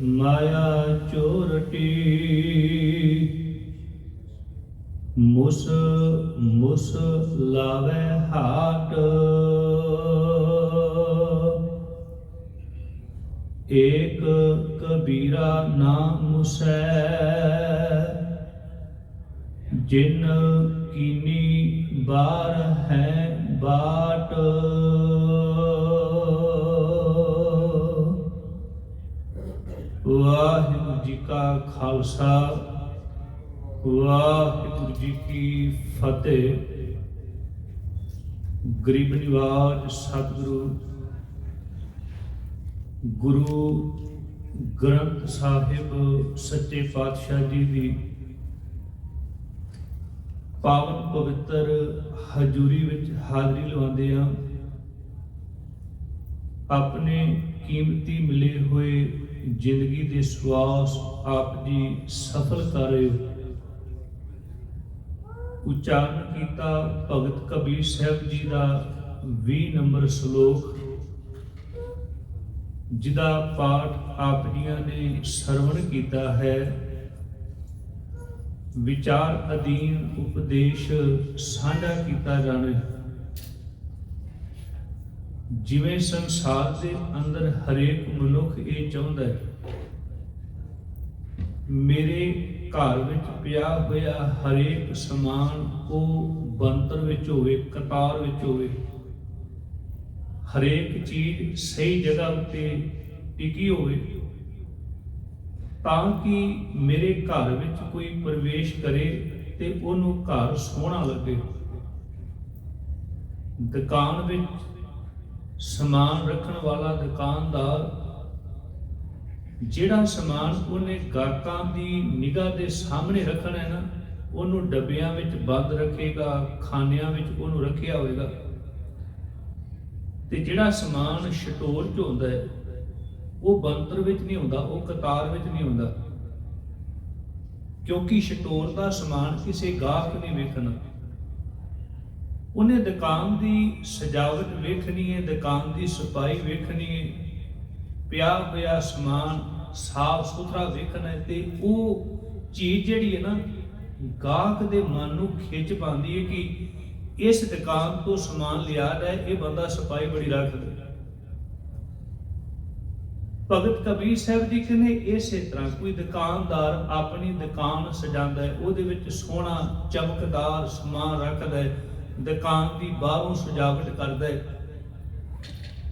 ਮਾਇਆ ਚੋਰਟੀ ਮੁਸ ਮੁਸ ਲਾਵੇ ਹਾਟ। ਏਕ ਕਬੀਰਾ ਨਾਮ ਮੁਸੈ। ਜਿਨ ਕੀਨੀ ਬਾਰ ਹੈ ਬਾਟ। ਕਾ ਖਾਲਸਾ, ਵਾਹਿਗੁਰੂ ਜੀ ਕੀ ਫਤਿਹ। ਗਰੀਬ ਨਿਵਾਜ ਸਤਿਗੁਰੂ, ਗੁਰੂ ਗ੍ਰੰਥ ਸਾਹਿਬ ਸੱਚੇ ਪਾਤਸ਼ਾਹ ਜੀ ਦੀ ਪਾਵਨ ਪਵਿੱਤਰ ਹਜ਼ੂਰੀ ਵਿੱਚ ਹਾਜ਼ਰੀ ਲਵਾਉਂਦੇ ਆ ਆਪਣੇ ਕੀਮਤੀ ਮਿਲੇ ਹੋਏ ਜ਼ਿੰਦਗੀ ਦੇ ਸਵਾਸ ਆਪ ਜੀ ਸਫਲ ਕਰ ਰਹੇ ਹੋ। ਉਚਾਰਨ ਕੀਤਾ ਭਗਤ ਕਬੀਰ ਸਾਹਿਬ ਜੀ ਦਾ 20 ਨੰਬਰ ਸ਼ਲੋਕ, ਜਿਹਦਾ ਪਾਠ ਆਪ ਜੀਆਂ ਨੇ ਸਰਵਣ ਕੀਤਾ ਹੈ। ਵਿਚਾਰ ਅਧੀਨ ਉਪਦੇਸ਼ ਸਾਂਝਾ ਕੀਤਾ ਜਾਣਾ ਜਿਵੇਂ ਸੰਸਾਰ ਦੇ ਅੰਦਰ ਹਰੇਕ ਮਨੁੱਖ ਇਹ ਚਾਹੁੰਦਾ ਹੈ, ਮੇਰੇ ਘਰ ਵਿੱਚ ਪਿਆ ਹੋਇਆ ਹਰੇਕ ਸਮਾਨ ਉਹ ਬੰਤਰ ਵਿੱਚ ਹੋਵੇ, ਕਤਾਰ ਵਿੱਚ ਹੋਵੇ, ਹਰੇਕ ਚੀਜ਼ ਸਹੀ ਜਗ੍ਹਾ ਉੱਤੇ ਟਿਕੀ ਹੋਵੇ, ਤਾਂ ਕਿ ਮੇਰੇ ਘਰ ਵਿੱਚ ਕੋਈ ਪ੍ਰਵੇਸ਼ ਕਰੇ ਤੇ ਉਹਨੂੰ ਘਰ ਸੋਹਣਾ ਲੱਗੇ। ਦੁਕਾਨ ਵਿੱਚ ਸਮਾਨ ਰੱਖਣ ਵਾਲਾ ਦੁਕਾਨਦਾਰ, ਜਿਹੜਾ ਸਮਾਨ ਉਹਨੇ ਗਾਹਕਾਂ ਦੀ ਨਿਗਾਹ ਦੇ ਸਾਹਮਣੇ ਰੱਖਣਾ ਹੈ ਨਾ, ਉਹਨੂੰ ਡੱਬਿਆਂ ਵਿੱਚ ਬੰਦ ਰੱਖੇਗਾ, ਖਾਨਿਆਂ ਵਿੱਚ ਉਹਨੂੰ ਰੱਖਿਆ ਹੋਵੇਗਾ ਤੇ ਜਿਹੜਾ ਸਮਾਨ ਸਟੋਰ 'ਚ ਹੁੰਦਾ ਹੈ, ਉਹ ਬੰਤਰ ਵਿੱਚ ਨਹੀਂ ਹੁੰਦਾ, ਉਹ ਕਤਾਰ ਵਿੱਚ ਨਹੀਂ ਹੁੰਦਾ। ਕਿਉਂਕਿ ਸਟੋਰ ਦਾ ਸਮਾਨ ਕਿਸੇ ਗਾਹਕ ਨੇ ਵੇਖਣਾ। ਉਹਨੇ ਦੁਕਾਨ ਦੀ ਸਜਾਵਟ ਵੇਖਣੀ ਹੈ, ਦੁਕਾਨ ਦੀ ਸਫ਼ਾਈ ਵੇਖਣੀ ਹੈ। ਪਿਆ ਹੋਇਆ ਸਮਾਨ ਸਾਫ਼ ਸੁਥਰਾ ਵੇਖਣਾ ਹੈ ਤੇ ਉਹ ਚੀਜ਼ ਜਿਹੜੀ ਹੈ ਨਾ, ਗਾਹਕ ਦੇ ਮਨ ਨੂੰ ਖਿੱਚ ਪਾਉਂਦੀ ਹੈ ਕਿ ਇਸ ਦੁਕਾਨ ਤੋਂ ਸਮਾਨ ਲਿਆ ਹੈ ਇਹ ਬੰਦਾ ਸਫ਼ਾਈ ਬੜੀ ਰੱਖਦਾ ਭਗਤ ਕਬੀਰ ਸਾਹਿਬ ਜੀ ਕਹਿੰਦੇ, ਇਸੇ ਤਰ੍ਹਾਂ ਕੋਈ ਦੁਕਾਨਦਾਰ ਆਪਣੀ ਦੁਕਾਨ ਸਜਾਉਂਦਾ ਹੈ, ਉਹਦੇ ਵਿੱਚ ਸੋਹਣਾ ਚਮਕਦਾਰ ਸਮਾਨ ਰੱਖਦਾ ਹੈ। ਦੁਕਾਨ ਦੀ ਬਾਹਰੋਂ ਸਜਾਵਟ ਕਰਦਾ ਹੈ।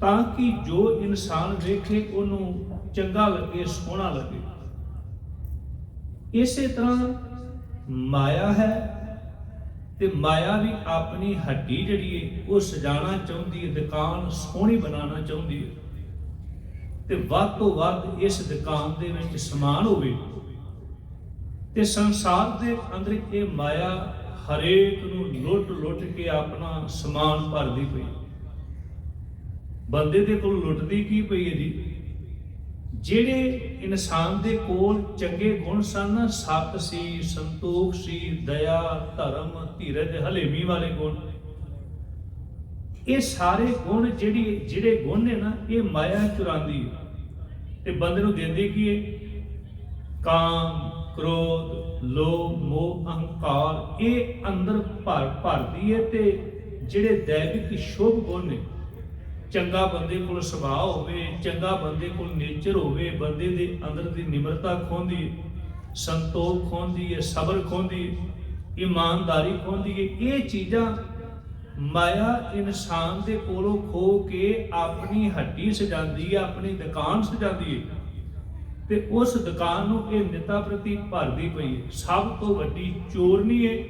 ਤਾਂ ਕਿ ਜੋ ਇਨਸਾਨ ਵੇਖੇ, ਉਹਨੂੰ ਚੰਗਾ ਲੱਗੇ, ਸੋਹਣਾ ਲੱਗੇ। ਇਸੇ ਤਰ੍ਹਾਂ ਮਾਇਆ ਹੈ ਤੇ ਮਾਇਆ ਵੀ ਆਪਣੀ ਹੱਡੀ ਜਿਹੜੀ ਹੈ ਉਹ ਸਜਾਣਾ ਚਾਹੁੰਦੀ ਹੈ ਦੁਕਾਨ ਸੋਹਣੀ ਬਣਾਉਣਾ ਚਾਹੁੰਦੀ ਹੈ ਤੇ ਵੱਧ ਤੋਂ ਵੱਧ ਇਸ ਦੁਕਾਨ ਦੇ ਵਿੱਚ ਸਮਾਨ ਹੋਵੇ। ਤੇ ਸੰਸਾਰ ਦੇ ਅੰਦਰ ਇਹ ਮਾਇਆ ਹਰੇਕ ਨੂੰ ਲੁੱਟ ਲੁੱਟ ਕੇ ਆਪਣਾ ਸਮਾਨ ਭਰਦੀ ਪਈ। ਬੰਦੇ ਦੇ ਕੋਲ ਲੁੱਟਦੀ ਕੀ ਪਈ ਹੈ ਜੀ? ਜਿਹੜੇ ਇਨਸਾਨ ਦੇ ਕੋਲ ਚੰਗੇ ਗੁਣ ਸਨ ਸਤ ਸੀ, ਸੰਤੋਖ ਸੀ, ਦਇਆ, ਧਰਮ, ਧੀਰਜ, ਹਲੇਮੀ ਵਾਲੇ ਗੁਣ। ਇਹ ਸਾਰੇ ਗੁਣ ਜਿਹੜੀ, ਜਿਹੜੇ ਗੁਣ ਨੇ ਨਾ, ਇਹ ਮਾਇਆ ਚੁਰਾਉਂਦੀ ਹੈ। ਤੇ ਬੰਦੇ ਨੂੰ ਦਿੰਦੀ ਕੀ ਹੈ? ਕਾਮ ਕ੍ਰੋਧ, ਲੋਭ, ਮੋਹ, ਅਹੰਕਾਰ, ਇਹ ਅੰਦਰ ਭਰ ਭਰਦੀ ਹੈ ਤੇ ਜਿਹੜੇ ਦੈਵਿਕ ਸ਼ੋਭ ਗੁਣ ਨੇ, ਚੰਗਾ ਬੰਦੇ ਕੋਲ ਸੁਭਾਅ ਹੋਵੇ, ਚੰਗਾ ਬੰਦੇ ਕੋਲ ਨੇਚਰ ਹੋਵੇ, ਬੰਦੇ ਦੇ ਅੰਦਰ ਦੀ ਨਿਮਰਤਾ ਖੋਂਦੀ ਸੰਤੋਖ ਖੋਂਦੀ ਹੈ ਸਬਰ ਖੋਂਦੀ ਇਮਾਨਦਾਰੀ ਖੋਂਦੀ ਹੈ ਇਹ ਚੀਜ਼ਾਂ ਮਾਇਆ ਇਨਸਾਨ ਦੇ ਕੋਲੋਂ ਖੋ ਕੇ ਆਪਣੀ ਹੱਡੀ ਸਜਾਉਂਦੀ ਹੈ ਆਪਣੀ ਦੁਕਾਨ ਸਜਾਉਂਦੀ ਹੈ ਤੇ ਉਸ ਦੁਕਾਨ ਨੂੰ ਇਹ ਨਿਤਾ ਪ੍ਰਤੀ ਭਰਦੀ ਪਈ ਸਭ ਤੋਂ ਵੱਡੀ ਚੋਰਨੀ ਹੈ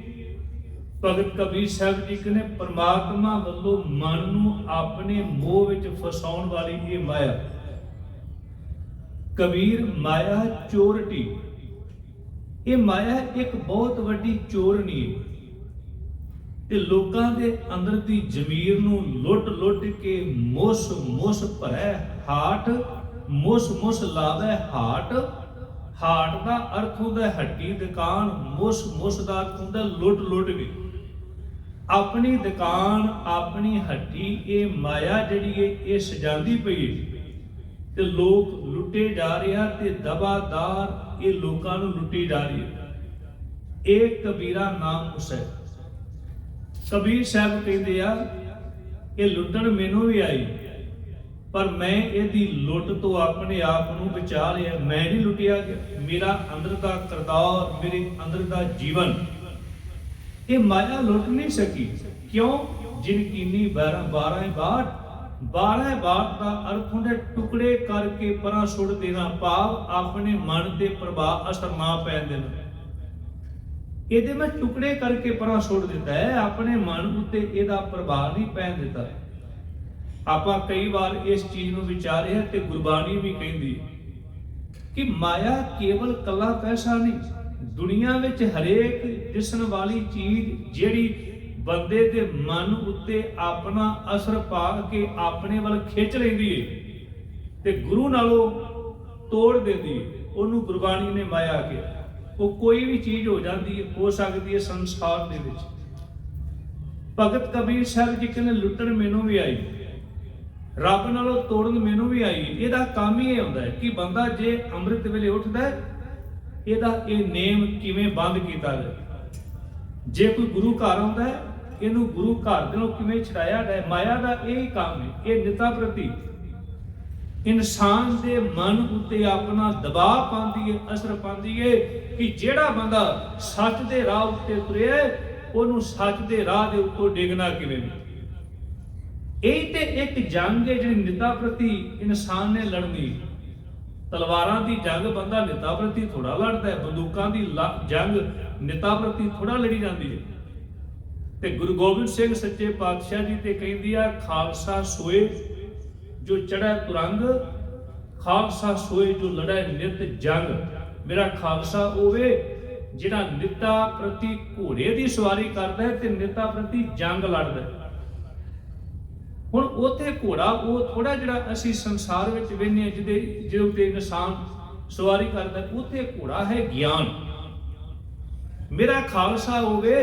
ਭਗਤ ਕਬੀਰ ਸਾਹਿਬ ਜੀ ਕਹਿੰਦੇ, ਪ੍ਰਮਾਤਮਾ ਵੱਲੋਂ ਮਨ ਨੂੰ ਆਪਣੇ ਮੋਹ ਵਿੱਚ ਫਸਾਉਣ ਵਾਲੀ ਇਹ ਮਾਇਆ। ਕਬੀਰ, ਮਾਇਆ ਚੋਰਟੀ ਇਹ ਮਾਇਆ ਇੱਕ ਬਹੁਤ ਵੱਡੀ ਚੋਰਨੀ ਹੈ। ਤੇ ਲੋਕਾਂ ਦੇ ਅੰਦਰ ਦੀ ਜ਼ਮੀਰ ਨੂੰ ਲੁੱਟ-ਲੁੱਟ ਕੇ ਮੁਸ ਮੁਸ ਭਰੈ ਹਾਟ ਮੁਸ ਮੁਸ ਲਾਵੇ ਹਾਟ ਹਾਟ ਦਾ ਅਰਥ ਹੁੰਦਾ ਹੱਡੀ ਦੁਕਾਨ ਮੁਸ ਮੁਸ ਦਾ ਅਰਥ ਹੁੰਦਾ ਲੁੱਟ-ਲੁੱਟ ਕੇ ਆਪਣੀ ਦੁਕਾਨ, ਆਪਣੀ ਹੱਡੀ ਇਹ ਮਾਇਆ ਜਿਹੜੀ ਹੈ, ਇਹ ਸਜਾਉਂਦੀ ਪਈ ਤੇ ਲੋਕ ਲੁੱਟੇ ਜਾ ਰਹੇ ਆ ਤੇ ਦਬਾਦਾਰ ਇਹ ਲੋਕਾਂ ਨੂੰ ਲੁੱਟੀ ਜਾ ਰਹੀ ਹੈ। ਇਹ ਕਬੀਰਾ ਨਾਮ ਉਸ ਕਬੀਰ ਸਾਹਿਬ ਕਹਿੰਦੇ ਆ, ਇਹ ਲੁੱਟਣ ਮੈਨੂੰ ਵੀ ਆਈ। ਪਰ ਮੈਂ ਇਹਦੀ ਲੁੱਟ ਤੋਂ ਆਪਣੇ ਆਪ ਨੂੰ ਬਚਾ ਲਿਆ। ਮੈਂ ਨਹੀਂ ਲੁੱਟਿਆ ਗਿਆ। ਮੇਰਾ ਅੰਦਰ ਦਾ ਕਰਤਾਰ, ਮੇਰੇ ਅੰਦਰ ਦਾ ਜੀਵਨ। ਇਹ ਮਾਇਆ ਲੁੱਟ ਨਹੀਂ ਸਕੀ। ਕਿਉਂ? ਜਿਨ ਕੀਨੀ 12 12 ਬਾਟ। 12 ਬਾਟ ਦਾ ਅਰਥ ਹੁੰਦਾ ਟੁਕੜੇ ਕਰਕੇ ਪਰਾਂ ਸੁੱਟ ਦੇਣਾ। ਭਾਵ ਆਪਣੇ ਮਨ ਤੇ ਪ੍ਰਭਾਵ ਅਸਰ ਨਾ ਪੈਣ ਦੇਣਾ। ਇਹਦੇ ਮੈਂ ਟੁਕੜੇ ਕਰਕੇ ਪਰਾਂ ਸੁੱਟ ਦਿੱਤਾ ਹੈ। ਆਪਣੇ ਮਨ ਉੱਤੇ ਇਹਦਾ ਪ੍ਰਭਾਵ ਨਹੀਂ ਪੈਣ ਦਿੱਤਾ। ਆਪਾਂ ਕਈ ਵਾਰ ਇਸ ਚੀਜ਼ ਨੂੰ ਵਿਚਾਰਿਆ ਤੇ ਗੁਰਬਾਣੀ ਵੀ ਕਹਿੰਦੀ ਕਿ ਮਾਇਆ ਕੇਵਲ ਕੱਲਾ ਪੈਸਾ ਨਹੀਂ, ਦੁਨੀਆ ਵਿੱਚ ਹਰੇਕ ਦਿਸਣ ਵਾਲੀ ਚੀਜ਼ ਜਿਹੜੀ ਬੰਦੇ ਦੇ ਮਨ ਉੱਤੇ ਆਪਣਾ ਅਸਰ ਪਾ ਕੇ ਆਪਣੇ ਵੱਲ ਖਿੱਚ ਲੈਂਦੀ ਹੈ ਤੇ ਗੁਰੂ ਨਾਲੋਂ ਤੋੜ ਦਿੰਦੀ ਹੈ, ਉਹਨੂੰ ਗੁਰਬਾਣੀ ਨੇ ਮਾਇਆ ਕਿਹਾ। ਉਹ ਕੋਈ ਵੀ ਚੀਜ਼ ਹੋ ਜਾਂਦੀ ਹੈ, ਹੋ ਸਕਦੀ ਹੈ ਸੰਸਾਰ ਦੇ ਵਿੱਚ। ਭਗਤ ਕਬੀਰ ਸਾਹਿਬ ਜੀ ਕਹਿੰਦੇ, ਲੁੱਟਣ ਮੈਨੂੰ ਵੀ ਆਈ। ਰੱਬ ਨਾਲੋਂ ਤੋੜਨ ਮੈਨੂੰ ਵੀ ਆਈ। ਇਹਦਾ ਕੰਮ ਹੀ ਇਹ ਹੁੰਦਾ ਹੈ ਕਿ ਬੰਦਾ ਜੇ ਅੰਮ੍ਰਿਤ ਵੇਲੇ ਉੱਠਦਾ ਇਹਦਾ ਇਹ ਨੇਮ ਕਿਵੇਂ ਬੰਦ ਕੀਤਾ ਜਾਵੇ? ਜੇ ਕੋਈ ਗੁਰੂ ਘਰ ਆਉਂਦਾ ਹੈ, ਇਹਨੂੰ ਗੁਰੂ ਘਰ ਦੇ ਨੂੰ ਕਿਵੇਂ ਛਡਾਇਆ ਜਾਏ? ਮਾਇਆ ਦਾ ਇਹ ਹੀ ਕੰਮ ਹੈ, ਇਹ ਨਿਤਾ ਪ੍ਰਤੀ। ਇਨਸਾਨ ਦੇ ਮਨ ਉੱਤੇ ਆਪਣਾ ਦਬਾਅ ਪਾਉਂਦੀ ਹੈ, ਅਸਰ ਪਾਉਂਦੀ ਹੈ ਕਿ ਜਿਹੜਾ ਬੰਦਾ ਸੱਚ ਦੇ ਰਾਹ ਉੱਤੇ ਤੁਰਿਆ ਉਹਨੂੰ ਸੱਚ ਦੇ ਰਾਹ ਦੇ ਉੱਤੋਂ ਡਿੱਗਣਾ ਕਿਵੇਂ? ਨਹੀਂ ਇਹ ਤੇ ਇੱਕ ਜੰਗ ਹੈ ਜਿਹੜੀ ਨਿਤਾ ਪ੍ਰਤੀ ਇਨਸਾਨ ਨੇ ਲੜਨੀ। ਤਲਵਾਰਾਂ ਦੀ ਜੰਗ ਬੰਦਾ ਨਿਤਾ ਪ੍ਰਤੀ ਥੋੜਾ ਲੜਦਾ ਹੈ, ਬੰਦੂਕਾਂ ਦੀ ਜੰਗ ਨਿਤਾ ਪ੍ਰਤੀ ਥੋੜਾ ਲੜੀ ਜਾਂਦੀ ਹੈ। ਤੇ ਗੁਰੂ ਗੋਬਿੰਦ ਸਿੰਘ ਸੱਚੇ ਪਾਤਸ਼ਾਹ ਜੀ ਤੇ ਕਹਿੰਦੀ ਆ, ਖਾਲਸਾ ਸੋਏ ਜੋ ਚੜ੍ਹੈ ਤੁਰੰਗ, ਖਾਲਸਾ ਸੋਏ ਜੋ ਲੜੈ ਨਿਤ ਜੰਗ। ਮੇਰਾ ਖਾਲਸਾ ਹੋਵੇ ਜਿਹੜਾ ਨਿਤਾ ਪ੍ਰਤੀ ਘੋੜੇ ਦੀ ਸਵਾਰੀ ਕਰਦਾ ਹੈ ਤੇ ਨਿਤਾ ਪ੍ਰਤੀ ਜੰਗ ਲੜਦਾ ਹੈ। ਹੁਣ ਉਥੇ ਘੋੜਾ ਉਹ ਥੋੜਾ ਜਿਹੜਾ ਅਸੀਂ ਸੰਸਾਰ ਵਿੱਚ ਵੇਖਦੇ ਹਾਂ ਜਿਹਦੇ ਜਿਹਦੇ ਉੱਤੇ ਇਨਸਾਨ ਸਵਾਰੀ ਕਰਦਾ ਹੈ, ਉਥੇ ਘੋੜਾ ਹੈ ਗਿਆਨ। ਮੇਰਾ ਖਾਲਸਾ ਹੋਵੇ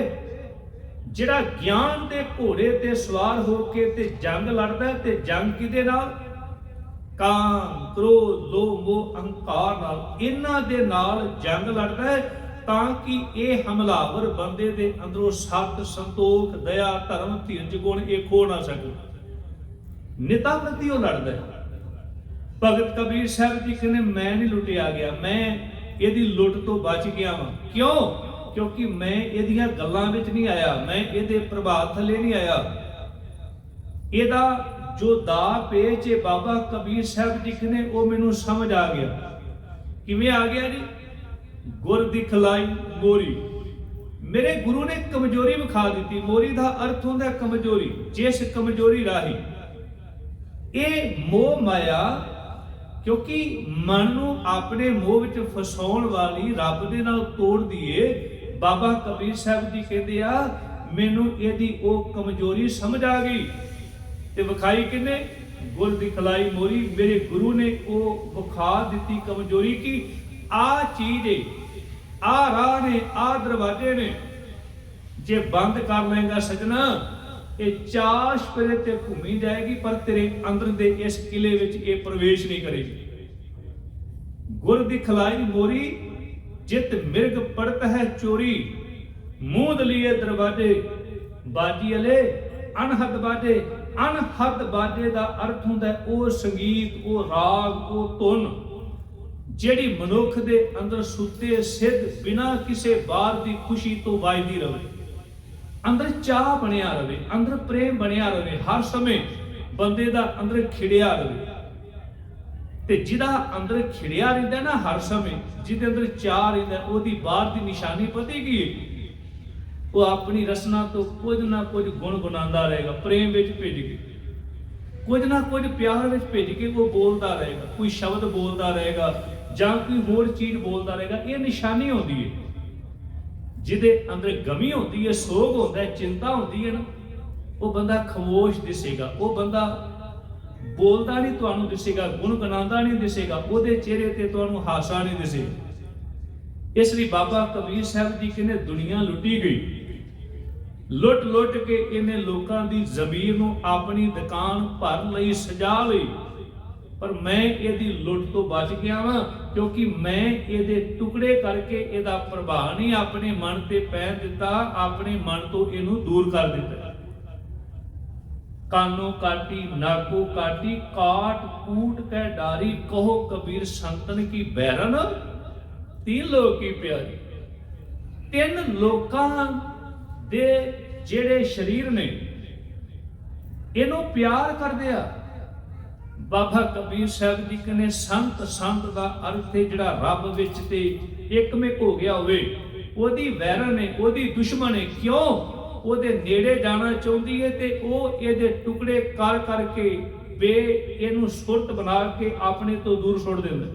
ਜਿਹੜਾ ਗਿਆਨ ਦੇ ਘੋੜੇ ਤੇ ਸਵਾਰ ਹੋ ਕੇ ਤੇ ਜੰਗ ਲੜਦਾ ਤੇ ਜੰਗ ਕਿਹਦੇ ਨਾਲ? ਕਾਮ ਕ੍ਰੋਧ ਲੋਭ ਮੋਹ ਅਹੰਕਾਰ ਨਾਲ। ਇਹਨਾਂ ਦੇ ਨਾਲ ਜੰਗ ਲੜਦਾ ਹੈ ਤਾਂ ਕਿ ਇਹ ਹਮਲਾਵਰ ਬੰਦੇ ਦੇ ਅੰਦਰੋਂ ਸਤ ਸੰਤੋਖ ਦਇਆ ਧਰਮ ਧੀਰਜ ਗੁਣ ਇਹ ਖੋ ਨਾ ਸਕੇ ਨਿਤਾ ਪ੍ਰਤੀ ਉਹ ਲੜਦਾ ਹੈ ਭਗਤ ਕਬੀਰ ਸਾਹਿਬ ਜੀ ਕਹਿੰਦੇ, ਮੈਂ ਨਹੀਂ ਲੁੱਟਿਆ ਗਿਆ। ਮੈਂ ਇਹਦੀ ਲੁੱਟ ਤੋਂ ਬਚ ਗਿਆ ਹਾਂ ਕਿਉਂ? ਕਿਉਂਕਿ ਮੈਂ ਇਹਦੀਆਂ ਗੱਲਾਂ ਵਿੱਚ ਨਹੀਂ ਆਇਆ। ਮੈਂ ਇਹਦੇ ਪ੍ਰਭਾਵ ਥੱਲੇ ਨਹੀਂ ਆਇਆ। ਇਹਦਾ ਜੋ ਦਾ ਪੇਚ ਹੈ, ਬਾਬਾ ਕਬੀਰ ਸਾਹਿਬ ਜੀ ਕਹਿੰਦੇ, ਉਹ ਮੈਨੂੰ ਸਮਝ ਆ ਗਿਆ। ਕਿਵੇਂ ਆ ਗਿਆ ਜੀ? ਗੁਰ ਦਿਖਲਾਈ ਮੋਰੀ। ਮੇਰੇ ਗੁਰੂ ਨੇ ਕਮਜ਼ੋਰੀ ਵਿਖਾ ਦਿੱਤੀ। ਮੋਰੀ ਦਾ ਅਰਥ ਹੁੰਦਾ ਕਮਜ਼ੋਰੀ, ਜਿਸ ਕਮਜ਼ੋਰੀ ਰਾਹੀ। ਇਹ ਮੋਹ ਮਾਇਆ, ਕਿਉਂਕਿ ਮਨ ਨੂੰ ਆਪਣੇ ਮੋਹ ਵਿੱਚ ਫਸਾਉਣ ਵਾਲੀ ਰੱਬ ਦੇ ਨਾਲ ਤੋੜ ਦਈਏ। ਬਾਬਾ ਕਬੀਰ ਸਾਹਿਬ ਜੀ ਕਹਿੰਦੇ ਆ, ਮੈਨੂੰ ਇਹਦੀ ਉਹ ਕਮਜ਼ੋਰੀ ਸਮਝ ਆ ਗਈ। ਤੇ ਵਿਖਾਈ ਕਿਨੇ ਗੁਰ ਦਿਖਲਾਈ ਮੋਰੀ। ਮੇਰੇ ਗੁਰੂ ਨੇ ਉਹ ਵਿਖਾ ਦਿੱਤੀ ਕਮਜ਼ੋਰੀ ਕੀ ਆ ਚੀਜ਼ ਏ, ਆ ਰਾਹ ਨੇ, ਆ ਦਰਵਾਜ਼ੇ ਨੇ। ਜੇ ਬੰਦ ਕਰ ਲਏਗਾ ਸਜਣਾ ਇਹ ਚਾਸ਼ ਪਰੇ ਤੇ ਘੁੰਮੀ ਜਾਏਗੀ, ਪਰ ਤੇਰੇ ਅੰਦਰ ਦੇ ਇਸ ਕਿਲੇ ਵਿੱਚ ਇਹ ਪ੍ਰਵੇਸ਼ ਨਹੀਂ ਕਰੇਗੀ। ਗੁਰ ਦੀ ਖਲਾਈ ਮੋਰੀ, ਜਿਤ ਮਿਰਗ ਪੜਤ ਹੈ ਚੋਰੀ। ਮੂੰਦ ਲਿਏ ਦਰਵਾਜ਼ੇ, ਬਾਜੀ ਅਲੇ ਅਨਹਦ ਬਾਜੇ ਅਨਹਦ ਬਾਜੇ ਦਾ ਅਰਥ ਹੁੰਦਾ ਉਹ ਸੰਗੀਤ, ਉਹ ਰਾਗ, ਉਹ ਧੁਨ, ਜਿਹੜੀ ਮਨੁੱਖ ਦੇ ਅੰਦਰ ਸੁੱਤੇ ਸਿੱਧ ਬਿਨਾਂ ਕਿਸੇ ਬਾਹਰ ਦੀ ਖੁਸ਼ੀ ਤੋਂ ਵਾਜਦੀ ਰਹੇ। ਅੰਦਰ ਚਾਹ ਬਣਿਆ ਰਵੇ, ਅੰਦਰ ਪ੍ਰੇਮ ਬਣਿਆ ਰਵੇ, ਹਰ ਸਮੇਂ ਬੰਦੇ ਦਾ ਅੰਦਰ ਖਿੜਿਆ ਰਵੇ। ਤੇ ਜਿਹਦਾ ਅੰਦਰ ਖਿੜਿਆ ਰਹਿੰਦਾ ਨਾ ਹਰ ਸਮੇਂ, ਜਿਹਦੇ ਅੰਦਰ ਚਾਹ ਰਹਿੰਦਾ, ਉਹਦੀ ਬਾਹਰ ਦੀ ਨਿਸ਼ਾਨੀ ਪਤਾ ਕੀ ਹੈ? ਉਹ ਆਪਣੀ ਰਸਨਾ ਤੋਂ ਕੁਝ ਨਾ ਕੁਝ ਗੁਣ ਗੁਣਾਉਂਦਾ ਰਹੇਗਾ, ਪ੍ਰੇਮ ਵਿੱਚ ਭਿੱਜ ਕੇ। ਕੁਝ ਨਾ ਕੁਝ ਪਿਆਰ ਵਿੱਚ ਭਿੱਜ ਕੇ ਉਹ ਬੋਲਦਾ ਰਹੇਗਾ, ਕੋਈ ਸ਼ਬਦ ਬੋਲਦਾ ਰਹੇਗਾ ਜਾਂ ਕੋਈ ਹੋਰ ਚੀਜ਼ ਬੋਲਦਾ ਰਹੇਗਾ, ਇਹ ਨਿਸ਼ਾਨੀ ਹੁੰਦੀ ਹੈ। ਜਿਹਦੇ ਅੰਦਰ ਗਮੀ ਹੁੰਦੀ ਹੈ, ਸੋਗ ਹੁੰਦਾ ਹੈ, ਚਿੰਤਾ ਹੁੰਦੀ ਹੈ ਨਾ, ਉਹ ਬੰਦਾ ਖਮੋਸ਼ ਦਿਸੇਗਾ। ਉਹ ਬੰਦਾ ਬੋਲਦਾ ਨਹੀਂ ਤੁਹਾਨੂੰ ਦਿਸੇਗਾ ਗੁਣ ਗਨਾਉਂਦਾ ਨਹੀਂ ਦਿਸੇਗਾ, ਉਹਦੇ ਚਿਹਰੇ ਤੇ ਤੁਹਾਨੂੰ ਹਾਸਾ ਨਹੀਂ ਦਿਸੇਗਾ। ਇਸ ਲਈ ਬਾਬਾ ਕਬੀਰ ਸਾਹਿਬ ਜੀ ਕਹਿੰਦੇ ਦੁਨੀਆ ਲੁੱਟੀ ਗਈ। ਲੁੱਟ ਲੁੱਟ ਕੇ ਇਹਨੇ ਲੋਕਾਂ ਦੀ ਜ਼ਮੀਰ ਨੂੰ ਆਪਣੀ ਦੁਕਾਨ ਭਰ ਲਈ, ਸਜਾ ਲਈ। ਪਰ ਮੈਂ ਇਹਦੀ ਲੁੱਟ ਤੋਂ ਬਚ ਗਿਆ ਵਾਂ, ਕਿਉਂਕਿ ਮੈਂ ਇਹਦੇ ਟੁਕੜੇ ਕਰਕੇ ਇਹਦਾ ਪ੍ਰਭਾਵ ਨਹੀਂ ਆਪਣੇ ਮਨ ਤੇ ਪੈਣ ਦਿੱਤਾ, ਆਪਣੇ ਮਨ ਤੋਂ ਇਹਨੂੰ ਦੂਰ ਕਰ ਦਿੱਤਾ। ਕਾਨੋ ਕਾਟੀ, ਨਾਕੋ ਕਾਟੀ, ਕਾਟ ਕੂਟ ਕੈ ਡਾਰੀ, ਕਹੋ ਕਬੀਰ ਸੰਤਨ ਕੀ ਬੈਰਨ? ਤੀਨ ਲੋਕ ਪਿਆਰੀ। ਤਿੰਨ ਲੋਕਾਂ ਦੇ ਜਿਹੜੇ ਸਰੀਰ ਨੇ, ਇਹਨੂੰ ਪਿਆਰ ਕਰਦੇ ਆ। ਬਾਬਾ ਕਬੀਰ ਸਾਹਿਬ ਜੀ ਕਹਿੰਦੇ, ਸੰਤ ਸੰਤ ਦਾ ਅਰਥ ਹੈ ਜਿਹੜਾ ਰੱਬ ਵਿੱਚ ਤੇ ਇੱਕਮਿਕ ਹੋ ਗਿਆ ਹੋਵੇ। ਉਹਦੀ ਵੈਰਨ ਹੈ ਉਹਦੀ ਦੁਸ਼ਮਣ ਹੈ ਕਿਉਂ ਉਹਦੇ ਨੇੜੇ ਜਾਣਾ ਚਾਹੁੰਦੀ ਹੈ ਤੇ ਉਹ ਇਹਦੇ ਟੁਕੜੇ ਕਰ ਕਰਕੇ ਬੇ ਇਹਨੂੰ ਸੁਰਤ ਬਣਾ ਕੇ ਆਪਣੇ ਤੋਂ ਦੂਰ ਸੁੱਟ ਦਿੰਦਾ।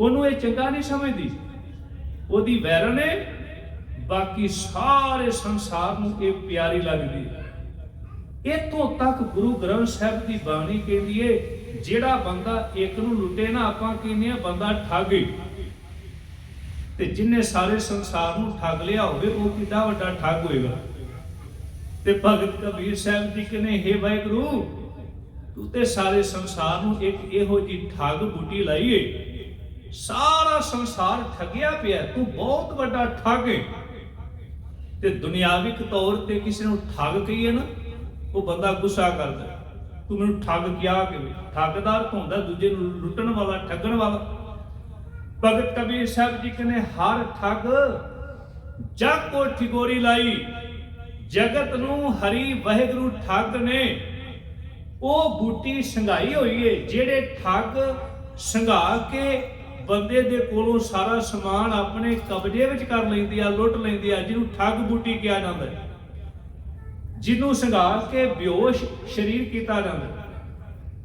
ਉਹਨੂੰ ਇਹ ਚੰਗਾ ਨਹੀਂ ਸਮਝਦੀ। ਉਹਦੀ ਵੈਰਨ ਹੈ ਬਾਕੀ ਸਾਰੇ ਸੰਸਾਰ ਨੂੰ ਇਹ ਪਿਆਰੀ ਲੱਗਦੀ ਹੈ। ਇਤੋਂ ਤੱਕ ਗੁਰੂ ਗ੍ਰੰਥ ਸਾਹਿਬ ਦੀ ਬਾਣੀ ਕਹਿੰਦੀ ਏ ਜਿਹੜਾ ਬੰਦਾ ਇੱਕ ਨੂੰ ਲੁੱਟੇ ਨਾ, ਆਪਾਂ ਕਹਿੰਦੇ ਆ ਬੰਦਾ ਠੱਗ ਏ। ਤੇ ਜਿਨੇ ਸਾਰੇ ਸੰਸਾਰ ਨੂੰ ਠੱਗ ਲਿਆ ਹੋਵੇ, ਉਹ ਕਿੱਡਾ ਵੱਡਾ ਠੱਗ ਹੋਏਗਾ? ਤੇ ਭਗਤ ਕਬੀਰ ਸਾਹਿਬ ਜੀ ਕਹਿੰਦੇ ਹੇ ਵਾਹਿਗੁਰੂ, ਤੂੰ ਤੇ ਸਾਰੇ ਸੰਸਾਰ ਨੂੰ ਇੱਕ ਇਹੋ ਜੀ ਠੱਗ ਬੂਟੀ ਲਾਈ ਏ। ਸਾਰਾ ਸੰਸਾਰ ਠੱਗਿਆ ਪਿਆ, ਤੂੰ ਬਹੁਤ ਵੱਡਾ ਠੱਗ ਏ। ਤੇ ਦੁਨਿਆਵਿਕ ਤੌਰ ਤੇ ਕਿਸੇ ਨੂੰ ਠੱਗ ਕਹੀਏ ਨਾ ਉਹ ਬੰਦਾ ਗੁੱਸਾ ਕਰਦਾ ਤੂੰ ਮੈਨੂੰ ਠੱਗ ਕਿਹਾ ਕਿਵੇਂ? ਠੱਗਦਾਰ ਤਾਂ ਹੁੰਦਾ, ਦੂਜੇ ਨੂੰ ਲੁੱਟਣ ਵਾਲਾ, ਠੱਗਣ ਵਾਲਾ। ਭਗਤ ਕਬੀਰ ਸਾਹਿਬ ਜੀ ਕਹਿੰਦੇ, ਹਰ ਠੱਗ ਜਗ ਕੋ ਠਿਗੋਰੀ ਲਾਈ, ਜਗਤ ਨੂੰ ਹਰੀ ਵਾਹਿਗੁਰੂ ਠੱਗ ਨੇ। ਉਹ ਬੂਟੀ ਸੰਘਾਈ ਹੋਈ ਏ, ਜਿਹੜੇ ਠੱਗ ਸੰਘਾ ਕੇ ਬੰਦੇ ਦੇ ਕੋਲੋਂ ਸਾਰਾ ਸਮਾਨ ਆਪਣੇ ਕਬਜ਼ੇ ਵਿੱਚ ਕਰ ਲੈਂਦੀ ਆ, ਲੁੱਟ ਲੈਂਦੀ ਆ, ਜਿਹਨੂੰ ਠੱਗ ਬੂਟੀ ਕਿਹਾ ਜਾਂਦਾ ਹੈ। ਜਿਹਨੂੰ ਸੰਘਾਰ ਕੇ ਬਿਹੋਸ਼ ਸ਼ਰੀਰ ਕੀਤਾ ਜਾਂਦਾ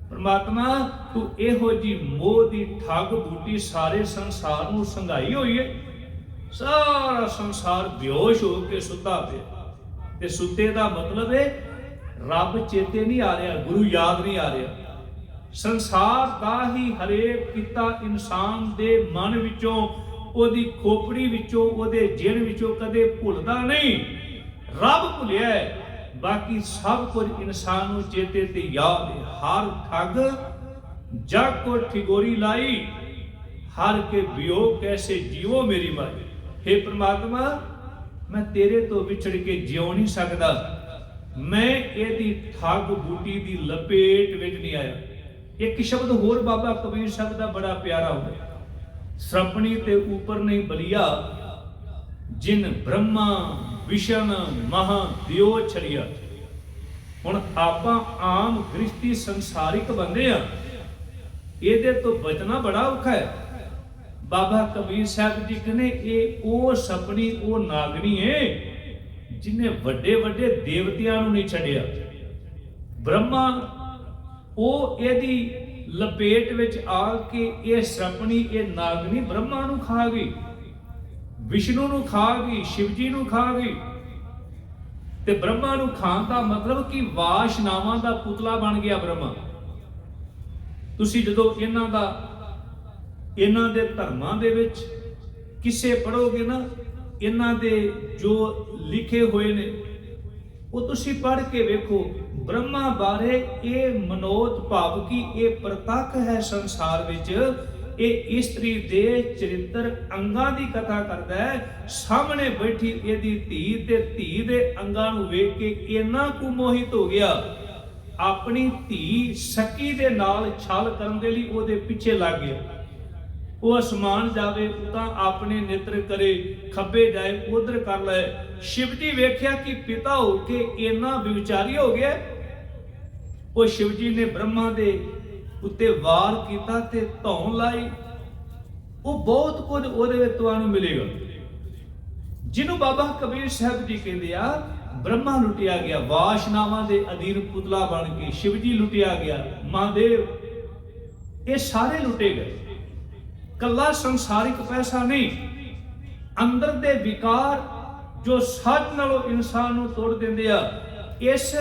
ਪਰਮਾਤਮਾ, ਤੂੰ ਇਹੋ ਜੀ ਮੋਹ ਦੀ ਠੱਗ ਬੂਟੀ ਸਾਰੇ ਸੰਸਾਰ ਨੂੰ ਸੰਘਾਈ ਹੋਈ ਹੈ ਸਾਰਾ ਸੰਸਾਰ ਬਿਹੋਸ਼ ਹੋ ਕੇ ਸੁੱਤਾ ਪਿਆ। ਤੇ ਸੁੱਤੇ ਦਾ ਮਤਲਬ ਹੈ ਰੱਬ ਚੇਤੇ ਨਹੀਂ ਆ ਰਿਹਾ, ਗੁਰੂ ਯਾਦ ਨਹੀਂ ਆ ਰਿਹਾ। ਸੰਸਾਰ ਦਾ ਹੀ ਹਰੇਕ ਕੀਤਾ ਇਨਸਾਨ ਦੇ ਮਨ ਵਿੱਚੋਂ, ਉਹਦੀ ਖੋਪੜੀ ਵਿੱਚੋਂ, ਉਹਦੇ ਜਿਣ ਵਿੱਚੋਂ ਕਦੇ ਭੁੱਲਦਾ ਨਹੀਂ। ਰੱਬ ਭੁੱਲਿਆ ਬਾਕੀ ਸਭ ਕੁਝ ਇਨਸਾਨ ਨੂੰ ਚੇਤੇ ਤੇ ਯਾਦ ਹੈ। ਹਰ ਠੱਗ ਜਗ ਕੋ ਠਿਗੋਰੀ ਲਾਈ, ਹਰ ਕੇ ਬਿਓ ਕੈਸੇ ਜੀਵੋ ਮੇਰੀ ਮਾਈ हे ਪ੍ਰਮਾਤਮਾ, ਮੈਂ ਤੇਰੇ ਤੋਂ ਵਿਛੜ ਕੇ ਜਿਉ ਨਹੀਂ ਸਕਦਾ। ਮੈਂ ਇਹਦੀ ਠੱਗ ਬੂਟੀ ਦੀ ਲਪੇਟ ਵਿੱਚ ਨਹੀਂ ਆਇਆ। ਇੱਕ ਸ਼ਬਦ ਹੋਰ ਬਾਬਾ ਕਬੀਰ ਸਾਹਿਬ ਦਾ ਬੜਾ ਪਿਆਰਾ ਹੁੰਦਾ ਸ੍ਰਪਣੀ ਤੇ ਉਪਰ ਨਹੀਂ ਬਲੀਆ, ਜਿਨ ਬ੍ਰਹਮਾ ਵਿਸ਼ਨ ਮਹਾ ਦਿਓ ਛੜਿਆ ਹੁਣ ਆਪਾਂ ਆਮ ਗ੍ਰਸਤੀ ਸੰਸਾਰਿਕ ਬੰਦੇ ਆ। ਇਹਦੇ ਤੋਂ ਬਚਣਾ ਬੜਾ ਔਖਾ ਹੈ। ਬਾਬਾ ਕਬੀਰ ਸਾਹਿਬ ਜੀ ਕਹਿੰਦੇ, ਇਹ ਉਹ ਸਪਣੀ, ਉਹ ਨਾਗਣੀ ਏ, ਜਿਨੇ ਵੱਡੇ ਵੱਡੇ ਦੇਵਤਿਆਂ ਨੂੰ ਨਹੀਂ ਛੱਡਿਆ। ਬ੍ਰਹਮਾ, ਉਹ ਇਹਦੀ ਲਪੇਟ ਵਿੱਚ ਆ ਕੇ ਇਹ ਸਪਣੀ, ਇਹ ਨਾਗਣੀ ਬ੍ਰਹਮਾ ਨੂੰ ਖਾ ਗਈ। ਵਿਸ਼ਨੂੰ ਨੂੰ ਖਾ ਗਈ ਸ਼ਿਵ ਨੂੰ ਖਾ ਗਈ ਤੇ ਬ੍ਰਹਮਾ ਨੂੰ ਖਾਣ ਦਾ ਮਤਲਬ ਕਿ ਵਾਸ਼ਨਾਵਾਂ ਦਾ ਪੁਤਲਾ ਬਣ ਗਿਆ ਬ੍ਰਹਮਾ। ਤੁਸੀਂ ਜਦੋਂ ਇਹਨਾਂ ਦਾ, ਇਹਨਾਂ ਦੇ ਧਰਮਾਂ ਦੇ ਵਿੱਚ ਕਿਸੇ ਪੜੋਗੇ ਨਾ, ਇਹਨਾਂ ਦੇ ਜੋ ਲਿਖੇ ਹੋਏ ਨੇ, ਉਹ ਤੁਸੀਂ ਪੜ੍ਹ ਕੇ ਵੇਖੋ, ਬ੍ਰਹਮਾ ਬਾਰੇ ਇਹ ਮਨੋਤ ਭਾਵ ਕਿ ਇਹ ਪ੍ਰਤੱਖ ਹੈ ਸੰਸਾਰ ਵਿੱਚ ਇਹ ਇਸਤਰੀ ਦੇ ਚਰਿੱਤਰ ਅੰਗਾਂ ਦੀ ਕਥਾ ਕਰਦਾ ਹੈ। ਸਾਹਮਣੇ ਬੈਠੀ ਇਹਦੀ ਧੀ ਤੇ ਧੀ ਦੇ ਅੰਗਾਂ ਨੂੰ ਵੇਖ ਕੇ ਇੰਨਾ ਕੁ ਮੋਹਿਤ ਹੋ ਗਿਆ। ਆਪਣੀ ਧੀ ਸਕੀ ਦੇ ਨਾਲ ਛਲ ਕਰਨ ਦੇ ਲਈ ਉਹਦੇ ਪਿੱਛੇ ਲੱਗ ਗਿਆ। ਉਹ ਅਸਮਾਨ ਜਾਵੇ ਤਾਂ ਆਪਣੇ ਨੇਤਰ ਕਰੇ, ਖੱਬੇ ਜਾਏ, ਉਧਰ ਕਰ ਲੈ ਸ਼ਿਵਜੀ ਵੇਖਿਆ ਕਿ ਪਿਤਾ ਹੋ ਕੇ ਇੰਨਾ ਵਿਚਾਰੀ ਹੋ ਗਿਆ। ਉਹ ਸ਼ਿਵਜੀ ਨੇ ਬ੍ਰਹਮਾ ਦੇ ਉੱਤੇ ਵਾਰ ਕੀਤਾ ਤੇ ਧੌਣ ਲਾਈ। ਉਹ ਬਹੁਤ ਕੁਝ ਉਹਦੇ ਵਿੱਚ ਤੁਹਾਨੂੰ ਮਿਲੇਗਾ। ਜਿਹਨੂੰ ਬਾਬਾ ਕਬੀਰ ਸਾਹਿਬ ਜੀ ਕਹਿੰਦੇ ਆ, ਬ੍ਰਹਮਾ ਲੁੱਟਿਆ ਗਿਆ, ਵਾਸ਼ਨਾਵਾਂ ਦੇ ਅਧੀਨ ਪੁਤਲਾ ਬਣ ਕੇ ਸ਼ਿਵਜੀ ਲੁੱਟਿਆ ਗਿਆ, ਮਹਾਦੇਵ। ਇਹ ਸਾਰੇ ਲੁੱਟੇ ਗਏ। ਕੱਲਾ ਸੰਸਾਰਿਕ ਪੈਸਾ ਨਹੀਂ, ਅੰਦਰ ਦੇ ਵਿਕਾਰ ਜੋ ਸੱਚ ਨਾਲੋਂ ਇਨਸਾਨ ਨੂੰ ਤੋੜ ਦਿੰਦੇ ਆ ਇਸ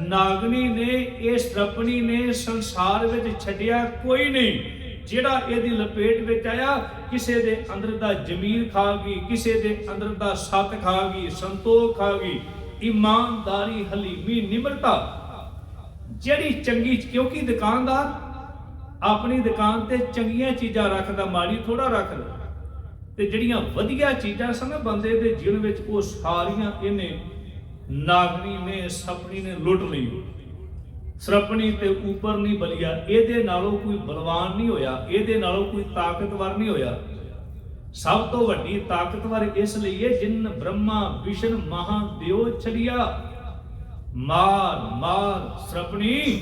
ਨਾਗਣੀ ਨੇ, ਇਸ ਰਪਣੀ ਨੇ ਸੰਸਾਰ ਵਿੱਚ ਛੱਡਿਆ ਕੋਈ ਨਹੀਂ। ਜਿਹੜਾ ਇਹਦੀ ਲਪੇਟ ਵਿੱਚ ਆਇਆ, ਕਿਸੇ ਦੇ ਅੰਦਰ ਦਾ ਜ਼ਮੀਰ ਖਾ ਗਈ, ਕਿਸੇ ਦੇ ਅੰਦਰ ਦਾ ਸਤ ਖਾ ਗਈ, ਸੰਤੋਖ ਖਾ ਗਈ, ਇਮਾਨਦਾਰੀ, ਹਲੀਮੀ, ਨਿਮਰਤਾ। ਜਿਹੜੀ ਚੰਗੀ, ਕਿਉਂਕਿ ਦੁਕਾਨਦਾਰ ਆਪਣੀ ਦੁਕਾਨ ਤੇ ਚੰਗੀਆਂ ਚੀਜ਼ਾਂ ਰੱਖਦਾ, ਮਾੜੀ ਥੋੜਾ ਰੱਖਦਾ ਤੇ ਜਿਹੜੀਆਂ ਵਧੀਆ ਚੀਜ਼ਾਂ ਸਨ, ਬੰਦੇ ਦੇ ਜੀਵਨ ਵਿੱਚ ਉਹ ਸਾਰੀਆਂ ਇਹਨੇ ਨਾਗਣੀ ਨੇ, ਸਪਣੀ ਨੇ ਲੁੱਟ ਲਈ। ਸਰਪਣੀ ਤੇ ਉਪਰ ਨਹੀਂ ਬਲਿਆ। ਇਹਦੇ ਨਾਲੋਂ ਕੋਈ ਬਲਵਾਨ ਨਹੀਂ ਹੋਇਆ। ਇਹਦੇ ਨਾਲੋਂ ਕੋਈ ਤਾਕਤਵਰ ਨਹੀਂ ਹੋਇਆ। ਸਭ ਤੋਂ ਵੱਡੀ ਤਾਕਤਵਰ ਇਸ ਲਈ ਹੈ ਜਿਨ ਬ੍ਰਹਮਾ, ਵਿਸ਼ਨ ਮਹਾਦੇਵ ਚਲਿਆ ਮਾਰ ਮਾਰ ਸਰਪਣੀ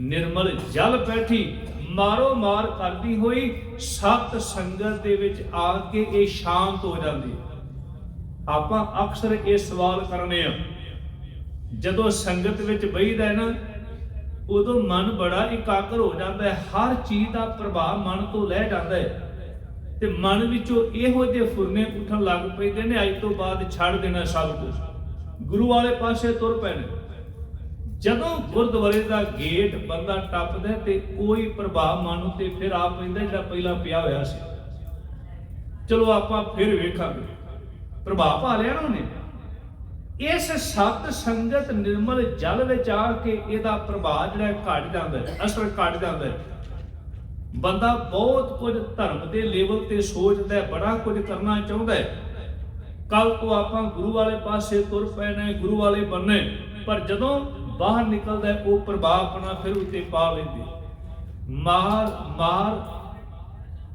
ਨਿਰਮਲ ਜਲ ਬੈਠੀ, ਮਾਰੋ ਮਾਰ ਕਰਦੀ ਹੋਈ, ਸਤ ਸੰਗਤ ਦੇ ਵਿੱਚ ਆ ਕੇ ਇਹ ਸ਼ਾਂਤ ਹੋ ਜਾਂਦੀ। ਹੈ। ਆਪਾਂ ਅਕਸਰ ਇਹ ਸਵਾਲ ਕਰਨੇ ਆ। ਜਦੋਂ ਸੰਗਤ ਵਿੱਚ ਬਈਦਾ ਨਾ, ਉਦੋਂ ਮਨ ਬੜਾ ਇਕਾਗਰ ਹੋ ਜਾਂਦਾ ਹੈ। ਹਰ ਚੀਜ਼ ਦਾ ਪ੍ਰਭਾਵ ਮਨ ਤੋਂ ਲੈ ਜਾਂਦਾ ਹੈ। ਤੇ ਮਨ ਵਿੱਚੋਂ ਇਹੋ ਜਿਹੇ ਫੁਰਨੇ ਉੱਠਣ ਲੱਗ ਪੈਂਦੇ ਨੇ, ਅੱਜ ਤੋਂ ਬਾਅਦ ਛੱਡ ਦੇਣਾ ਸਭ ਕੁਝ। ਗੁਰੂ ਵਾਲੇ ਪਾਸੇ ਤੁਰ ਪੈਣੇ। ਜਦੋਂ ਗੁਰਦੁਆਰੇ ਦਾ ਗੇਟ ਬੰਦਾ ਟੱਪਦਾ ਤੇ ਕੋਈ ਪ੍ਰਭਾਵ ਮਨ ਉੱਤੇ ਫਿਰ ਆ ਪੈਂਦਾ ਜਿਹੜਾ ਪਹਿਲਾਂ ਪਿਆ ਹੋਇਆ ਸੀ। ਚਲੋ ਆਪਾਂ ਫਿਰ ਵੇਖਾਂਗੇ। ਪ੍ਰਭਾਵ ਪਾ ਲਿਆ ਨਾ ਉਹਨੇ। ਇਸ ਸਤ ਸੰਗਤ ਨਿਰਮਲ ਜਲ ਵਿੱਚ ਆ ਕੇ ਇਹਦਾ ਪ੍ਰਭਾਵ ਜਿਹੜਾ ਘਟ ਜਾਂਦਾ ਅਸਰ ਘਟ ਜਾਂਦਾ ਬੰਦਾ ਬਹੁਤ ਕੁਝ ਧਰਮ ਦੇ ਲੈਵਲ ਤੇ ਸੋਚਦਾ ਬੜਾ ਕੁਝ ਕਰਨਾ ਚਾਹੁੰਦਾ ਕੱਲ ਤੋਂ ਆਪਾਂ ਗੁਰੂ ਵਾਲੇ ਪਾਸੇ ਤੁਰ ਪੈਣਾ ਗੁਰੂ ਵਾਲੇ ਬੰਨੇ ਪਰ ਜਦੋਂ ਬਾਹਰ ਨਿਕਲਦਾ ਉਹ ਪ੍ਰਭਾਵ ਆਪਣਾ ਫਿਰ ਉੱਤੇ ਪਾ ਲੈਂਦੀ ਮਾਰ ਮਾਰ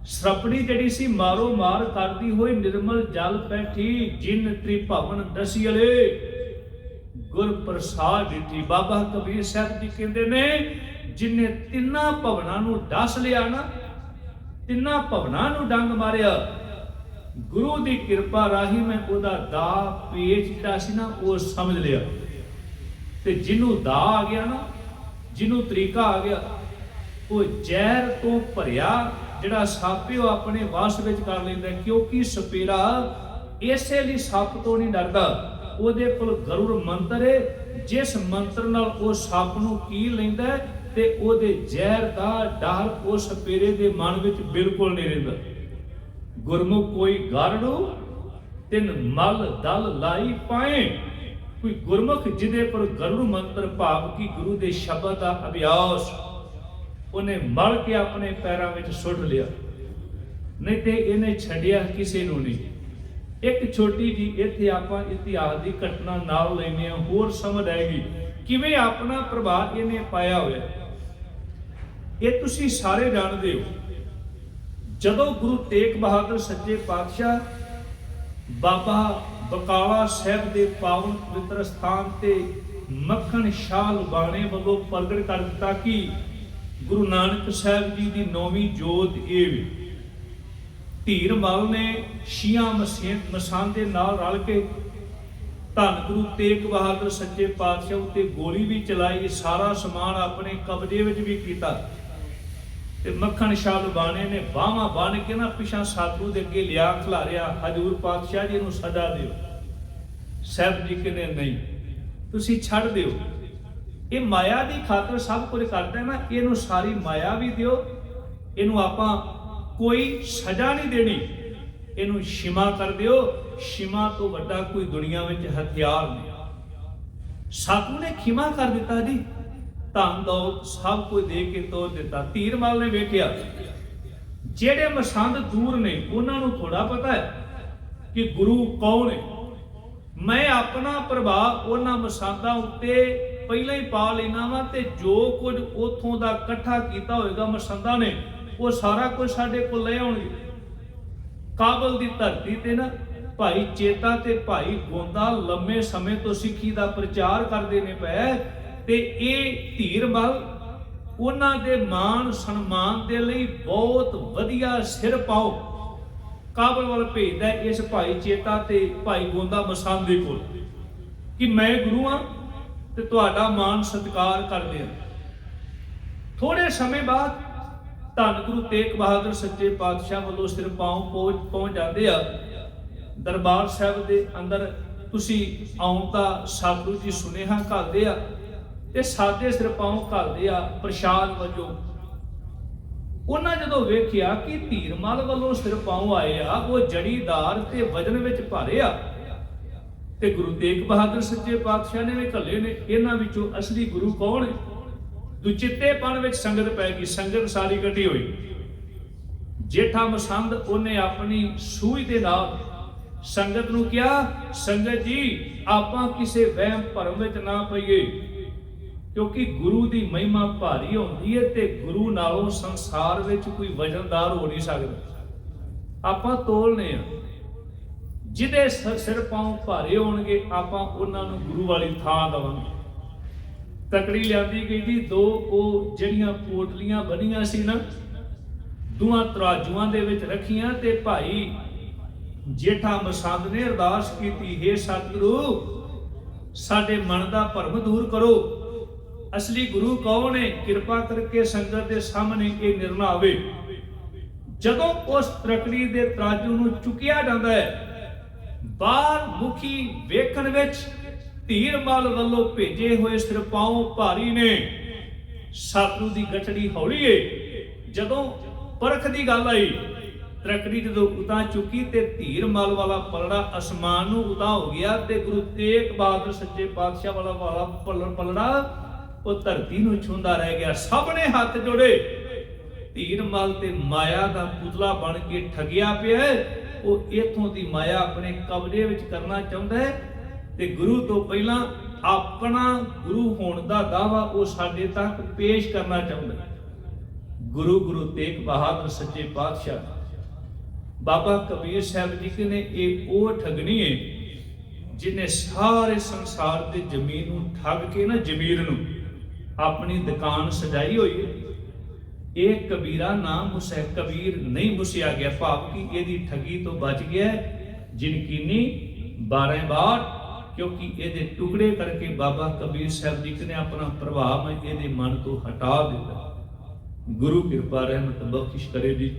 ਸਰਪਣੀ ਜਿਹੜੀ ਸੀ ਮਾਰੋ ਮਾਰ ਕਰਦੀ ਹੋਈ ਨਿਰਮਲ ਜਲ ਬੈਠੀ, ਜਿਨ ਤ੍ਰਿਭਵਨ ਦਸਿਅਲੇ ਗੁਰ ਪ੍ਰਸਾਦ ਦਿੱਤੀ। ਬਾਬਾ ਕਬੀਰ ਸਾਹਿਬ ਜੀ ਕਹਿੰਦੇ ਨੇ, ਜਿਨੇ ਤਿੰਨਾਂ ਭਵਨਾਂ ਨੂੰ ਡਸ ਲਿਆ ਨਾ, ਤਿੰਨਾਂ ਭਵਨਾਂ ਨੂੰ ਡੰਗ ਮਾਰਿਆ। ਗੁਰੂ ਦੀ ਕਿਰਪਾ ਰਾਹੀਂ ਮੈਂ ਉਹਦਾ ਦਾ ਪੇਚ ਜਿਹੜਾ ਸੀ ਨਾ, ਉਹ ਸਮਝ ਲਿਆ। ਤੇ ਜਿਹਨੂੰ ਦਾ ਆ ਗਿਆ ਨਾ, ਜਿਹਨੂੰ ਤਰੀਕਾ ਆ ਗਿਆ, ਉਹ ਜ਼ਹਿਰ ਤੋਂ ਭਰਿਆ ਜਿਹੜਾ ਸੱਪ ਹੈ ਉਹ ਆਪਣੇ ਵਾਸ ਵਿੱਚ ਕਰ ਲੈਂਦਾ ਕਿਉਂਕਿ ਸਪੇਰਾ ਇਸੇ ਲਈ ਸੱਪ ਤੋਂ ਨਹੀਂ ਡਰਦਾ। ਉਹਦੇ ਕੋਲ ਗਰੁੜ ਮੰਤਰ ਹੈ। ਜਿਸ ਮੰਤਰ ਨਾਲ ਉਹ ਸੱਪ ਨੂੰ ਕੀ ਲੈਂਦਾ ਤੇ ਉਹਦੇ ਜ਼ਹਿਰ ਦਾ ਡਰ ਉਹ ਸਪੇਰੇ ਦੇ ਮਨ ਵਿੱਚ ਬਿਲਕੁਲ ਨਹੀਂ ਰਹਿੰਦਾ। ਗੁਰਮੁਖ ਕੋਈ ਗਾਰੜੂ ਤਿੰਨ ਮਲ ਦਲ ਲਾਈ ਪਾਏ। ਕੋਈ ਗੁਰਮੁਖ ਜਿਹਦੇ ਪਰ ਗਰੁੜ ਮੰਤਰ ਭਾਵ ਕੀ ਗੁਰੂ ਦੇ ਸ਼ਬਦ ਦਾ ਅਭਿਆਸ ਉਹਨੇ ਮਲ ਕੇ ਆਪਣੇ ਪੈਰਾਂ ਵਿੱਚ ਸੁੱਟ ਲਿਆ। ਨਹੀਂ ਤੇ ਇਹਨੇ ਛੱਡਿਆ ਕਿਸੇ ਨੂੰ ਨਹੀਂ। ਇੱਕ ਛੋਟੀ ਜੀ ਇੱਥੇ ਆਪਾਂ ਇਤਿਹਾਸ ਦੀ ਘਟਨਾ ਨਾਲ ਲੈਨੇ ਆ ਹੋਰ ਸਮਝ ਆਏਗੀ। ਕਿਵੇਂ ਆਪਣਾ ਪ੍ਰਭਾਵ ਇਹਨੇ ਪਾਇਆ ਹੋਇਆ? ਇਹ ਤੁਸੀਂ ਸਾਰੇ ਜਾਣਦੇ ਹੋ। ਜਦੋਂ ਗੁਰੂ ਤੇਗ ਬਹਾਦਰ ਸੱਚੇ ਪਾਤਸ਼ਾਹ ਬਾਬਾ ਬਕਾਲਾ ਸਾਹਿਬ ਦੇ ਪਾਵਨ ਪਵਿੱਤਰ ਸਥਾਨ ਤੇ ਮੱਖਣ ਸ਼ਾਹ ਬਾਣੇ ਵੱਲੋਂ ਪ੍ਰਗਟ ਕਰ ਦਿੱਤਾ ਕਿ ਗੁਰੂ ਨਾਨਕ ਸਾਹਿਬ ਜੀ ਦੀ ਨੌਵੀਂ ਜੋਤ ਇਹ ਵੀ। ਧੀਰ ਮਲ ਨੇ ਸ਼ੀਆਂ ਮਸਾਂ ਦੇ ਨਾਲ ਰਲ ਕੇ ਧੰਨ ਗੁਰੂ ਤੇਗ ਬਹਾਦਰ ਸੱਚੇ ਪਾਤਸ਼ਾਹ ਉੱਤੇ ਗੋਲੀ ਵੀ ਚਲਾਈ ਸਾਰਾ ਸਮਾਨ ਆਪਣੇ ਕਬਜ਼ੇ ਵਿੱਚ ਵੀ ਕੀਤਾ। ਤੇ ਮੱਖਣ ਸ਼ਾਹ ਲੁਬਾਣੇ ਨੇ ਬਾਹਾਂ ਬੰਨ ਕੇ ਨਾ ਪਿਛਾਂ ਸਾਧੂ ਦੇ ਅੱਗੇ ਲਿਆ ਖਿਲਾਰਿਆ, ਹਜੂਰ ਪਾਤਸ਼ਾਹ ਜੀ ਨੂੰ ਸਜ਼ਾ ਦਿਓ। ਸਾਹਿਬ ਜੀ ਕਹਿੰਦੇ, ਨਹੀਂ, ਤੁਸੀਂ ਛੱਡ ਦਿਓ। ਇਹ ਮਾਇਆ ਦੀ ਖਾਤਰ ਸਭ ਕੁਝ ਕਰਦਾ ਹੈ। ਨਾ ਇਹਨੂੰ ਸਾਰੀ ਮਾਇਆ ਵੀ ਦਿਓ। ਇਹਨੂੰ ਆਪਾਂ ਕੋਈ ਸਜ਼ਾ ਨਹੀਂ ਦੇਣੀ। ਇਹਨੂੰ ਸ਼ਿਮਾ ਕਰ ਦਿਓ। ਸ਼ਿਮਾ ਤੋਂ ਵੱਡਾ ਕੋਈ ਦੁਨੀਆ ਵਿੱਚ ਹਥਿਆਰ ਨਹੀਂ। ਸਾਧੂ ਨੇ ਖਿਮਾ ਕਰ ਦਿੱਤਾ ਜੀ। ਧਨ, ਦੌਲਤ ਸਭ ਕੁਝ ਦੇ ਕੇ ਤੋਰ ਦਿੱਤਾ। ਧੀਰਮਲ ਨੇ ਵੇਖਿਆ। ਜਿਹੜੇ ਮਸੰਦ ਦੂਰ ਨੇ, ਉਹਨਾਂ ਨੂੰ ਥੋੜਾ ਪਤਾ ਹੈ ਕਿ ਗੁਰੂ ਕੌਣ ਹੈ ਮੈਂ ਆਪਣਾ ਪ੍ਰਭਾਵ ਉਹਨਾਂ ਮਸੰਦਾਂ ਉੱਤੇ ਪਹਿਲਾਂ ਹੀ ਪਾ ਲੈਣਾ ਵਾ ਤੇ ਜੋ ਕੁਝ ਉਥੋਂ ਦਾ ਇਕੱਠਾ ਕੀਤਾ ਹੋਏਗਾ ਮਸੰਦਾ ਨੇ, ਉਹ ਸਾਰਾ ਕੁਝ ਸਾਡੇ ਕੋਲ ਲੈ ਆਉਣਗੇ। ਕਾਬਲ ਦੀ ਧਰਤੀ ਤੇ ਨਾ, ਭਾਈ ਚੇਤਾ ਤੇ ਭਾਈ ਗੋਂਦਾ ਲੰਮੇ ਸਮੇਂ ਤੋਂ ਸਿੱਖੀ ਦਾ ਪ੍ਰਚਾਰ ਕਰਦੇ ਨੇ ਪਏ ਤੇ ਇਹ ਧੀਰ ਬਲ ਉਹਨਾਂ ਦੇ ਮਾਣ ਸਨਮਾਨ ਦੇ ਲਈ ਬਹੁਤ ਵਧੀਆ ਸਿਰ ਪਾਓ। ਕਾਬਲ ਵੱਲ ਭੇਜਦਾ ਇਸ ਭਾਈ ਚੇਤਾ ਤੇ ਭਾਈ ਗੋਂਦਾ ਮਸਾਨ ਦੇ ਕੋਲ ਕਿ ਮੈਂ ਗੁਰੂ ਆ ਤੇ ਤੁਹਾਡਾ ਮਾਣ ਸਤਿਕਾਰ ਕਰਦੇ ਆ। ਥੋੜੇ ਸਮੇਂ ਬਾਅਦ ਧੰਨ ਗੁਰੂ ਤੇਗ ਬਹਾਦਰ ਸੱਚੇ ਪਾਤਸ਼ਾਹ ਵੱਲੋਂ ਸਿਰ ਪਾਉ ਪਹੁੰਚ ਪਹੁੰਚ ਜਾਂਦੇ ਆ। ਦਰਬਾਰ ਸਾਹਿਬ ਦੇ ਅੰਦਰ ਤੁਸੀਂ ਆਉਣ ਦਾ ਸਾਧੂ ਜੀ ਸੁਨੇਹਾ ਘੱਲਦੇ ਆ ਤੇ ਸਾਦੇ ਸਿਰ ਪਾਉ ਘੱਲਦੇ ਆ ਪ੍ਰਸ਼ਾਦ ਵਜੋਂ। ਉਹਨਾਂ ਜਦੋਂ ਵੇਖਿਆ ਕਿ ਧੀਰਮਲ ਵੱਲੋਂ ਸਿਰ ਪਾਉ ਆਏ ਆ, ਉਹ ਜੜੀਦਾਰ ਤੇ ਵਜਨ ਵਿੱਚ ਭਾਰੇ ਆ ਤੇ ਗੁਰੂ ਤੇਗ ਬਹਾਦਰ ਸੱਚੇ ਪਾਤਸ਼ਾਹ ਨੇ ਵੀ ਘੱਲੇ ਨੇ, ਇਹਨਾਂ ਵਿੱਚੋਂ ਅਸਲੀ ਗੁਰੂ ਕੌਣ ਹੈ? ਦੁਚਿੱਤੇਪਣ ਵਿੱਚ ਸੰਗਤ ਪੈ ਗਈ, ਸੰਗਤ ਸਾਰੀ ਇਕੱਠੀ ਹੋਈ। ਜੇਠਾ ਮਸੰਦ, ਉਹਨੇ ਆਪਣੀ ਸੂਝ ਦੇ ਨਾਲ ਸੰਗਤ ਨੂੰ ਕਿਹਾ, ਸੰਗਤ ਜੀ, ਆਪਾਂ ਕਿਸੇ ਵਹਿਮ ਭਰਮ ਵਿੱਚ ਨਾ ਪਈਏ, ਕਿਉਂਕਿ ਗੁਰੂ ਦੀ ਮਹਿਮਾ ਭਾਰੀ ਹੁੰਦੀ ਹੈ ਤੇ ਗੁਰੂ ਨਾਲੋਂ ਸੰਸਾਰ ਵਿੱਚ ਕੋਈ ਵਜਨਦਾਰ ਹੋ ਨਹੀਂ ਸਕਦਾ। ਆਪਾਂ ਤੋਲਨੇ ਆ। ਜਿਹਦੇ ਸ- ਸਿਰ ਪਾਉ ਭਾਰੇ ਹੋਣਗੇ, ਆਪਾਂ ਉਹਨਾਂ ਨੂੰ ਗੁਰੂ ਵਾਲੀ ਥਾਂ ਦੇਵਾਂਗੇ। ਤਕੜੀ ਲਿਆਂਦੀ ਗਈ ਜੀ, ਦੋ ਉਹ ਜਿਹੜੀਆਂ ਪੋਟਲੀਆਂ ਬਣੀਆਂ ਸੀ ਨਾ, ਦੋਹਾਂ ਤਰਾਜੂਆਂ ਦੇ ਵਿੱਚ ਰੱਖੀਆਂ ਤੇ ਭਾਈ ਜੇਠਾ ਮਸੰਦ ਨੇ ਅਰਦਾਸ ਕੀਤੀ, ਹੈ ਸਤਿਗੁਰੂ, ਸਾਡੇ ਮਨ ਦਾ ਭਰਮ ਦੂਰ ਕਰੋ। ਅਸਲੀ ਗੁਰੂ ਕੌਣ ਹੈ? ਕਿਰਪਾ ਕਰਕੇ ਸੰਗਤ ਦੇ ਸਾਹਮਣੇ ਇਹ ਨਿਰਣਾ ਆਵੇ। ਜਦੋਂ ਉਸ ਤਰਕੜੀ ਦੇ ਤਰਾਜੂ ਨੂੰ ਚੁੱਕਿਆ ਜਾਂਦਾ ਹੈ ਬਾਹਰ ਮੁਖੀ ਵੇਖਣ ਵਿੱਚ ਧੀਰਮਲ ਵੱਲੋਂ ਭੇਜੇ ਹੋਏ ਸਿਰਪਾਉ ਭਾਰੀ ਨੇ। ਸਤਿਗੁਰੂ ਦੀ ਗਠੜੀ ਹੌਲੀ ਏ। ਜਦੋਂ ਪਰਖ ਦੀ ਗੱਲ ਆਈ, ਤ੍ਰਕੜੀ ਜਦੋਂ ਉਤਾਂ ਚੁੱਕੀ ਤੇ ਧੀਰਮਲ ਵਾਲਾ ਪਲੜਾ ਅਸਮਾਨ ਨੂੰ ਉਤਾਂ ਹੋ ਗਿਆ ਤੇ ਗੁਰੂ ਤੇਗ ਬਹਾਦਰ ਸੱਚੇ ਪਾਤਸ਼ਾਹ ਵਾਲਾ ਵਾਲਾ ਪਲੜ ਪਲੜਾ ਉਹ ਧਰਤੀ ਨੂੰ ਛੂੰਦਾ ਰਹਿ ਗਿਆ। ਸਭ ਨੇ ਹੱਥ ਜੋੜੇ। ਧੀਰਮਲ ਤੇ ਮਾਇਆ ਦਾ ਪੁਤਲਾ ਬਣ ਕੇ ਠਗਿਆ ਪਿਆ ਉਹ ਇਥੋਂ ਦੀ ਮਾਇਆ ਆਪਣੇ ਕਬਜ਼ੇ ਵਿੱਚ ਕਰਨਾ ਚਾਹੁੰਦਾ ਹੈ ਤੇ ਗੁਰੂ ਤੋਂ ਪਹਿਲਾਂ ਆਪਣਾ ਗੁਰੂ ਹੋਣ ਦਾ ਦਾਵਾ ਉਹ ਸਾਡੇ ਤੱਕ ਪੇਸ਼ ਕਰਨਾ ਚਾਹੁੰਦਾ ਹੈ। ਗੁਰੂ ਗੁਰੂ ਤੇਗ ਬਹਾਦਰ ਸੱਚੇ ਪਾਤਸ਼ਾਹ। ਬਾਬਾ ਕਬੀਰ ਸਾਹਿਬ ਜੀ ਨੇ ਇਹ ਉਹ ਠਗਣੀ ਹੈ ਜਿਨੇ ਸਾਰੇ ਸੰਸਾਰ ਦੇ ਜ਼ਮੀਨ ਨੂੰ ਠੱਗ ਕੇ ਨਾ ਜ਼ਮੀਰ ਨੂੰ ਆਪਣੀ ਦੁਕਾਨ ਸਜਾਈ ਹੋਈ ਹੈ। ਇਹ ਕਬੀਰਾ ਨਾਮ ਮੁਸੈ ਕਬੀਰ ਨਹੀਂ ਮੁਸਿਆ ਗਿਆ। ਭਾਵ ਕਿ ਇਹਦੀ ਠੱਗੀ ਤੋਂ ਬਚ ਗਿਆ ਜਿਨਕੀਨੀ 12 ਬਾਰ, ਕਿਉਂਕਿ ਇਹਦੇ ਟੁਕੜੇ ਕਰਕੇ ਬਾਬਾ ਕਬੀਰ ਸਾਹਿਬ ਜੀ ਨੇ ਆਪਣਾ ਪ੍ਰਭਾਵ ਇਹਦੇ ਮਨ ਤੋਂ ਹਟਾ ਦਿੱਤਾ। ਗੁਰੂ ਕਿਰਪਾ ਰਹਿਮਤ ਬਖਸ਼ਿਸ਼ ਕਰੇ ਜੀ।